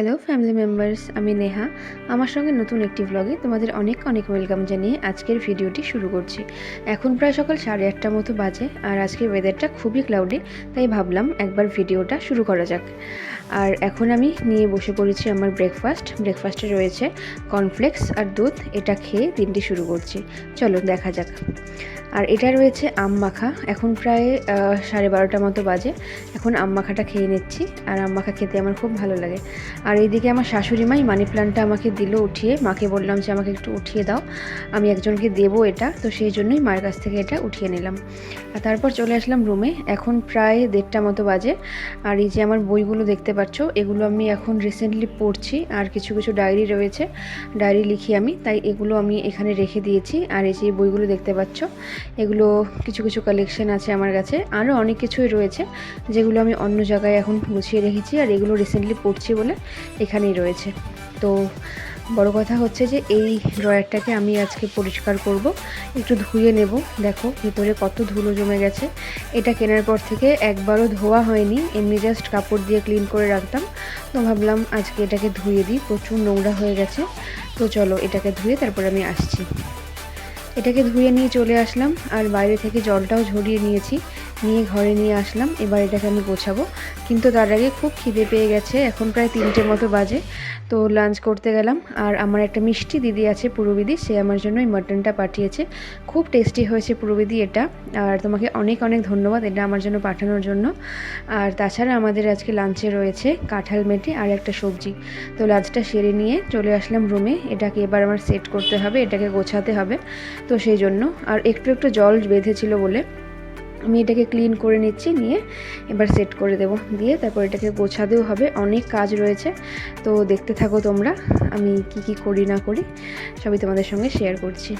Hello family members আমি নেহা। আমার সঙ্গে নতুন একটি ব্লগে তোমাদের অনেক অনেক ওয়েলকাম জানিয়ে আজকের ভিডিওটি শুরু করছি। এখন প্রায় সকাল সাড়ে আটটা মতো বাজে আর আজকের ওয়েদারটা খুবই ক্লাউডি তাই ভাবলাম একবার ভিডিওটা শুরু করা যাক। আর এখন আমি নিয়ে বসে পড়েছি আমার ব্রেকফাস্ট ব্রেকফাস্টে রয়েছে কর্নফ্লেক্স আর দুধ। এটা খেয়ে দিনটি শুরু করছি। চলো দেখা যাক। আর এটা রয়েছে আম মাখা। এখন প্রায় সাড়ে বারোটা মতো বাজে। এখন আম মাখাটা খেয়ে নিচ্ছি। আর আম মাখা খেতে আমার খুব ভালো লাগে। আর এইদিকে আমার শাশুড়ি মাই মানি প্ল্যান্টটা আমাকে দিল উঠিয়ে। মাকে বললাম যে, আমাকে একটু উঠিয়ে দাও। আমি একজনকে দেবো এটা। তো সেই জন্যই মায়ের কাছ থেকে এটা উঠিয়ে নিলাম। আর তারপর চলে আসলাম রুমে এখন প্রায় দেড়টা মতো বাজে। আর এই যে আমার বইগুলো দেখতে পাচ্ছ, এগুলো আমি এখন রিসেন্টলি পড়ছি। আর কিছু কিছু ডায়েরি রয়েছে। ডায়েরি লিখি আমি। তাই এগুলো আমি এখানে রেখে দিয়েছি। আর এই যে বইগুলো দেখতে পাচ্ছ, এগুলো কিছু কিছু কালেকশন আছে আমার কাছে। আরও অনেক কিছুই রয়েছে, যেগুলো আমি অন্য জায়গায় এখন গুছিয়ে রেখেছি। আর এগুলো রিসেন্টলি পড়ছি বলে এখানেই রয়েছে। তো বড় কথা হচ্ছে যে এই ড্রয়ারটাকে আমি আজকে পরিষ্কার করব। একটু ধুয়ে নেব। দেখো, ভেতরে কত ধুলো জমে গেছে। এটা কেনার পর থেকে একবারও ধোয়া হয়নি। এমনি জাস্ট কাপড় দিয়ে ক্লিন করে রাখতাম। তো ভাবলাম আজকে এটাকে ধুয়ে দিই। প্রচুর নোংরা হয়ে গেছে। তো চলো, এটাকে ধুয়ে তারপর আমি আসছি। এটাকে ধুয়ে নিয়ে চলে আসলাম। আর বাইরে থেকে জলটাও ঝরিয়ে নিয়েছি। নিয়ে ঘরে নিয়ে আসলাম। এবার এটাকে আমি গোছাবো। কিন্তু তার আগে খুব খিদে পেয়ে গেছে। এখন প্রায় তিনটে মতো বাজে। তো লাঞ্চ করতে গেলাম। আর আমার একটা মিষ্টি দিদি আছে, পুরবিদি। সে আমার জন্য এই মাটনটা পাঠিয়েছে। খুব টেস্টি হয়েছে পুরবিদি এটা। আর তোমাকে অনেক অনেক ধন্যবাদ এটা আমার জন্য পাঠানোর জন্য। আর তাছাড়া আমাদের আজকে লাঞ্চে রয়েছে কাঁঠাল মেটে আর একটা সবজি। তো লাঞ্চটা সেরে নিয়ে চলে আসলাম রুমে এটাকে এবার আমার সেট করতে হবে, এটাকে গোছাতে হবে। তো সেই জন্য। আর একটু একটু জল বেঁধেছিল বলে। আমি এটাকে ক্লিন করে নিচ্ছি, নিয়ে এবার সেট করে দেব। দিয়ে তারপর এটাকে গোছাতেও হবে, অনেক কাজ রয়েছে। তো দেখতে থাকো তোমরা, আমি কি কি করি না করি, সবই তোমাদের সঙ্গে শেয়ার করছি।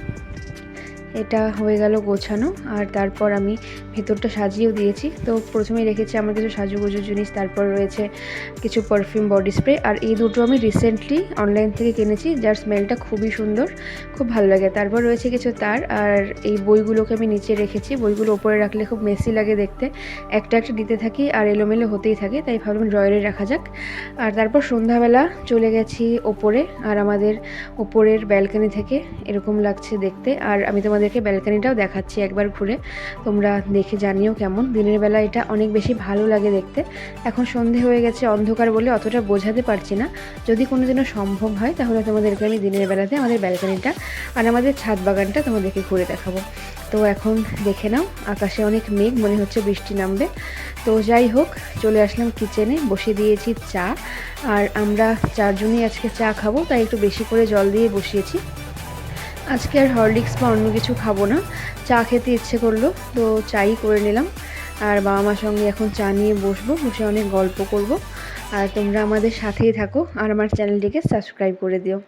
এটা হয়ে গেল গোছানো, আর তারপর আমি ভেতরটা সাজিয়েও দিয়েছি। তো প্রথমেই রেখেছি আমার কিছু সাজুগুজু জিনিস, তারপর রয়েছে কিছু পারফিউম বডি স্প্রে আর এই দুটো আমি রিসেন্টলি অনলাইন থেকে কিনেছি, যার স্মেলটা খুবই সুন্দর, খুব ভালো লাগে। তারপর রয়েছে কিছু তার, আর এই বইগুলোকে আমি নিচে রেখেছি। বইগুলো ওপরে রাখলে খুব মেসি লাগে দেখতে। একটা একটা দিতে থাকি, আর এলোমেলো হতেই থাকে, তাই ভাবলাম ড্রয়ারে রাখা যাক। আর তারপর সন্ধ্যাবেলা চলে গেছি ওপরে, আর আমাদের ওপরের ব্যালকনি থেকে এরকম লাগছে দেখতে। আর আমি তোমাদেরকে ব্যালকনিটাও দেখাচ্ছি একবার ঘুরে। তোমরা দেখে জানিও কেমন। দিনের বেলা এটা অনেক বেশি ভালো লাগে দেখতে। এখন সন্ধে হয়ে গেছে অন্ধকার বলে অতটা বোঝাতে পারছি না। যদি কোনো দিনও সম্ভব হয়, তাহলে তোমাদেরকে আমি দিনের বেলাতে আমাদের ব্যালকনিটা আর আমাদের ছাদ বাগানটা তোমাদেরকে ঘুরে দেখাবো। তো এখন দেখে নাও, আকাশে অনেক মেঘ, মনে হচ্ছে বৃষ্টি নামবে। তো যাই হোক, চলে আসলাম কিচেনে, বসিয়ে দিয়েছি চা। আর আমরা চারজনই আজকে চা খাব, তাই একটু বেশি করে জল দিয়ে বসিয়েছি। আজকে আর হরলিক্স বা অন্য কিছু খাব না। চা খেতে ইচ্ছে করল, তো চাই করে নিলাম। আর বাবা মার সঙ্গে এখন চা নিয়ে বসবো, বসে অনেক গল্প করব। আর তোমরা আমাদের সাথেই থাকো, আর আমার চ্যানেলটিকে সাবস্ক্রাইব করে দিও।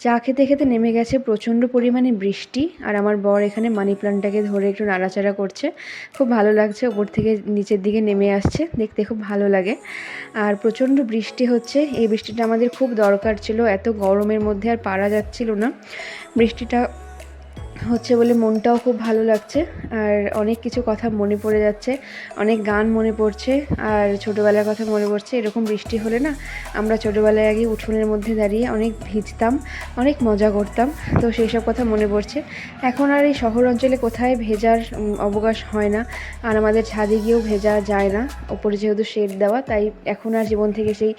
চা খেতে খেতে নেমে গেছে প্রচণ্ড পরিমাণে বৃষ্টি আর আমার বর এখানে মানি প্লান্টটাকে ধরে একটু নাড়াচাড়া করছে। খুব ভালো লাগছে, ওপর থেকে নিচের দিকে নেমে আসছে, দেখতে খুব ভালো লাগে। আর প্রচণ্ড বৃষ্টি হচ্ছে, এই বৃষ্টিটা আমাদের খুব দরকার ছিল, এত গরমের মধ্যে আর পারা যাচ্ছিল না। বৃষ্টিটা হচ্ছে বলে মনটাও খুব ভালো লাগছে আর অনেক কিছু কথা মনে পড়ে যাচ্ছে, অনেক গান মনে পড়ছে আর ছোটোবেলার কথা মনে পড়ছে, এরকম বৃষ্টি হলে না আমরা ছোটোবেলায় আগে উঠোনের মধ্যে দাঁড়িয়ে অনেক ভিজতাম, অনেক মজা করতাম, তো সেই সব কথা মনে পড়ছে। এখন আর এই শহর অঞ্চলে কোথায় ভেজার অবকাশ হয় না আর আমাদের ছাদে গিয়েও ভেজা যায় না, ওপরে যেহেতু শেড দেওয়া, তাই এখন আর জীবন থেকে সেই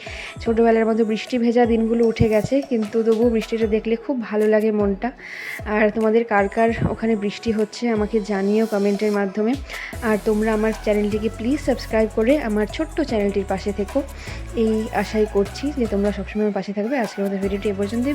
ছোটোবেলার মতো বৃষ্টি ভেজা দিনগুলো উঠে গেছে, কিন্তু তবুও বৃষ্টিটা দেখলে খুব ভালো লাগে মনটা। আর তোমাদের কার কার ওখানে বৃষ্টি হচ্ছে, আমাকে জানিও কমেন্টের মাধ্যমে। আর তোমরা আমার চ্যানেলটিকে প্লিজ সাবস্ক্রাইব করে আমার ছোট্ট চ্যানেলটির পাশে থেকো। এই আশাই করছি যে তোমরা সবসময় পাশে থাকবে। আজকের মতো ভিডিওটি এ পর্যন্তই।